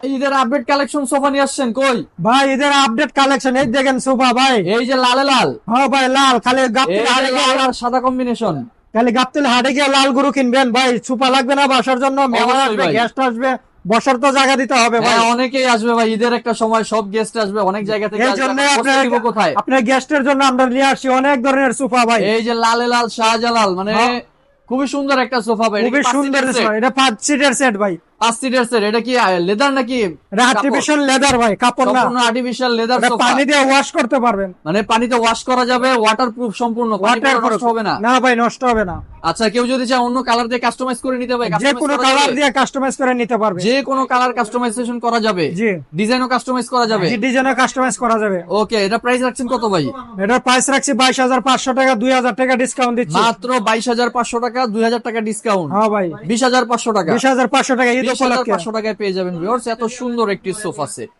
ঈদের update collection sofa নিয়ে আসছেন কই? ভাই এদের আপডেট কালেকশন এই দেখেন সোফা ভাই। এই যে লালে লাল। হ্যাঁ ভাই লাল খালি গাপ্তিল সাদা কম্বিনেশন খালি গাপ্তিল হাটে গিয়ে লাল গরু কিনবেন ভাই সোফা লাগবে না বাসার জন্য মেহমান আসবে গেস্ট আসবে বসার তো জায়গা দিতে হবে ভাই। হ্যাঁ অনেকেই আসবে ভাই ঈদের একটা সময় সব গেস্ট আসবে অনেক জায়গা থেকে এই জন্য আপনার কোথায়? আপনার গেস্টের জন্য আমরা নিয়ে আসছি অনেক ধরনের সোফা ভাই। এই যে লালে লাল শাহজালাল মানে হ্যাঁ। খুবই সুন্দর একটা সোফা ভাই। খুবই সুন্দর এটা পাঁচ সিটের সেট ভাই। পাঁচ সিটের সেট এটা কি লেদার নাকি এটা আর্টিফিশিয়াল লেদার ভাই কাপড় না। সম্পূর্ণ আর্টিফিশিয়াল লেদার সোফা পানি দিয়ে ওয়াশ করতে পারবেন। মানে পানিতে ওয়াশ করা যাবে ওয়াটার প্রুফ সম্পূর্ণ। পানি ওয়াটার নষ্ট হবে না। না ভাই নষ্ট হবে না। আচ্ছা কেউ যদি চায় অন্য কালার দিয়ে কাস্টমাইজ করে নিতে হবে যে কোনো কালার দিয়ে কাস্টমাইজ করে নিতে পারবে। যে কোনো কালার কাস্টমাইজেশন করা যাবে। জি। ডিজাইনও কাস্টমাইজ করা যাবে। জি ডিজাইনে কাস্টমাইজ করা যাবে। ওকে এটা প্রাইস রাখছেন কত ভাই? এটার প্রাইস রাখছি বাইশ হাজার পাঁচশো টাকা দুই হাজার টাকা ডিসকাউন্ট দিচ্ছি। মাত্র বাইশ হাজার পাঁচশো টাকা দুই হাজার টাকা ডিসকাউন্ট হ্যাঁ ভাই। বিশ হাজার পাঁচশো টাকা। বিশ হাজার পাঁচশো টাকা ঈদ বিশ হাজার পাঁচশো টাকায় পেয়ে যাবেন ভিউয়ার্স এত সুন্দর একটি সোফা সেট